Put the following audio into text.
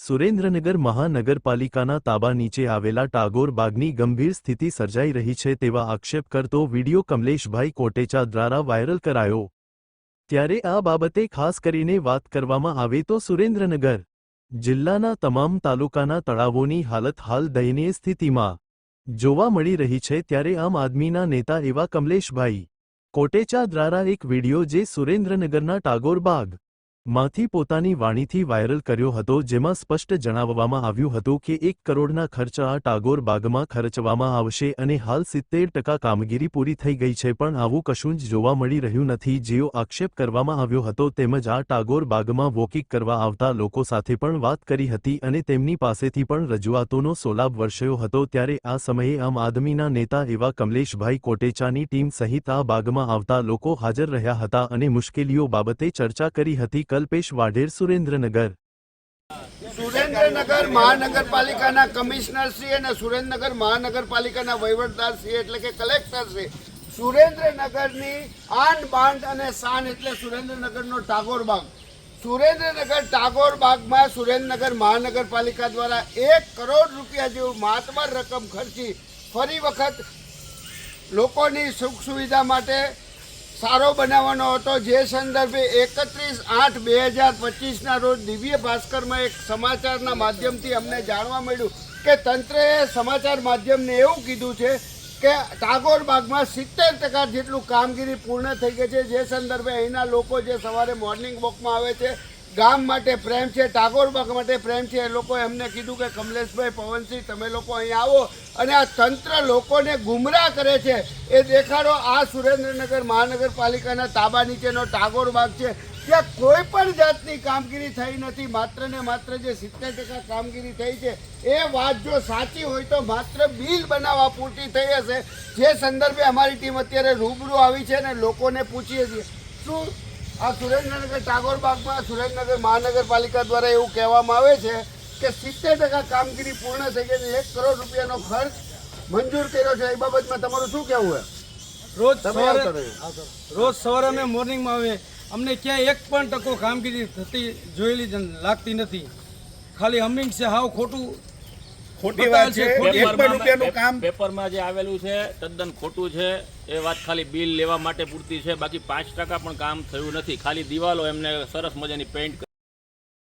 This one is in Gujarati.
સુરેન્દ્રનગર મહાનગરપાલિકાના તાબા નીચે આવેલા ટાગોર બાગની ગંભીર સ્થિતિ સર્જાઈ રહી છે તેવા આક્ષેપ કરતો વિડિયો કમલેશભાઈ કોટેચા દ્વારા વાયરલ કરાયો. ત્યારે આ બાબતે ખાસ કરીને વાત કરવામાં આવે તો સુરેન્દ્રનગર જિલ્લાના તમામ તાલુકાના તળાવોની હાલત હાલ દયનીય સ્થિતિમાં જોવા મળી રહી છે ત્યારે આમ આદમીના નેતા એવા કમલેશભાઈ કોટેચા દ્વારા એક વિડિયો જે સુરેન્દ્રનગરના ટાગોર બાગ માંથી પોતાની વાણીથી વાયરલ કર્યો હતો, જેમાં સ્પષ્ટ જણાવવામાં આવ્યું હતું કે એક કરોડના ખર્ચ આ ટાગોર બાગમાં ખર્ચવામાં આવશે અને હાલ સિત્તેર ટકા કામગીરી પૂરી થઈ ગઈ છે, પણ આવું કશું જ જોવા મળી રહ્યું નથી. જેઓ આક્ષેપ કરવામાં આવ્યો હતો તેમજ આ ટાગોર બાગમાં વોકિંગ કરવા આવતા લોકો સાથે પણ વાત કરી હતી અને તેમની પાસેથી પણ રજૂઆતોનો સોલાબ વરસ્યો હતો, ત્યારે આ સમયે આમ આદમીના નેતા એવા કમલેશભાઈ કોટેચાની ટીમ સહિત આ બાગમાં આવતા લોકો હાજર રહ્યા હતા અને મુશ્કેલીઓ બાબતે ચર્ચા કરી હતી. કલ્પેશ વાઢેર સુરેન્દ્રનગર. સુરેન્દ્રનગર મહાનગરપાલિકાના કમિશનર શ્રી અને સુરેન્દ્રનગર મહાનગરપાલિકાના વહીવટદારશ્રી એટલે કે કલેક્ટર શ્રી. સુરેન્દ્રનગરની આન બાંધ અને શાન એટલે સુરેન્દ્રનગરનો ટાગોર બાગ. સુરેન્દ્રનગર ટાગોર બાગમાં સુરેન્દ્રનગર મહાનગરપાલિકા દ્વારા એક કરોડ રૂપિયા જેવું મહાત્મા રકમ ખર્ચી ફરી વખત લોકોની સુખ સુવિધા માટે સારો બનાવવાનો હતો. જે સંદર્ભે એકત્રીસ આઠ બે હજાર પચીસના રોજ દિવ્ય ભાસ્કરમાં એક સમાચારના માધ્યમથી અમને જાણવા મળ્યું કે તંત્રએ સમાચાર માધ્યમને એવું કીધું છે કે ટાગોર બાગમાં સિત્તેર ટકા જેટલું કામગીરી પૂર્ણ થઈ ગઈ છે. જે સંદર્ભે અહીંના લોકો જે સવારે મોર્નિંગ વોકમાં આવે છે ગામ માટે પ્રેમ છે, ટાગોર બાગ માટે પ્રેમ છે, એ લોકો એમને કીધું કે કમલેશભાઈ પવનસિંહ, તમે લોકો અહીં આવો અને આ તંત્ર લોકોને ગુમરાહ કરે છે. એ દેખાડો, આ સુરેન્દ્રનગર મહાનગરપાલિકાના તાબા નીચેનો ટાગોર બાગ છે. ત્યાં કોઈ પણ જાતની કામગીરી થઈ નથી. માત્ર ને માત્ર જે સિત્તેર ટકા કામગીરી થઈ છે, એ વાત જો સાચી હોય તો માત્ર બિલ બનાવવા પૂરતી થઈ હશે. જે સંદર્ભે અમારી ટીમ અત્યારે રૂબરૂ આવી છે અને લોકોને પૂછીએ છીએ. શું આ સુરેન્દ્રનગર ટાગોર બાગમાં સુરેન્દ્રનગર મહાનગરપાલિકા દ્વારા એવું કહેવામાં આવે છે કે સિત્તેર ટકા કામગીરી પૂર્ણ થઈ ગઈ છે એક કરોડ રૂપિયાનો ખર્ચ મંજૂર કર્યો છે. એ બાબતમાં તમારું શું કહેવું છે રોજ સવારે રોજ સવારે અમે મોર્નિંગમાં આવીએ. અમને ક્યાંય એક પણ ટકો કામગીરી થતી જોયેલી લાગતી નથી. ખાલી હમિંગ છે હાવ ખોટું ખોટી વાત છે એક પણ રૂપિયાનું કામ પેપરમાં જે આવેલું છે તદ્દન ખોટું છે એ વાત ખાલી બિલ લેવા માટે પૂરતી છે બાકી પાંચ ટકા પણ કામ થયું નથી. ખાલી દિવાલો એમને સરસ મજાની પેન્ટ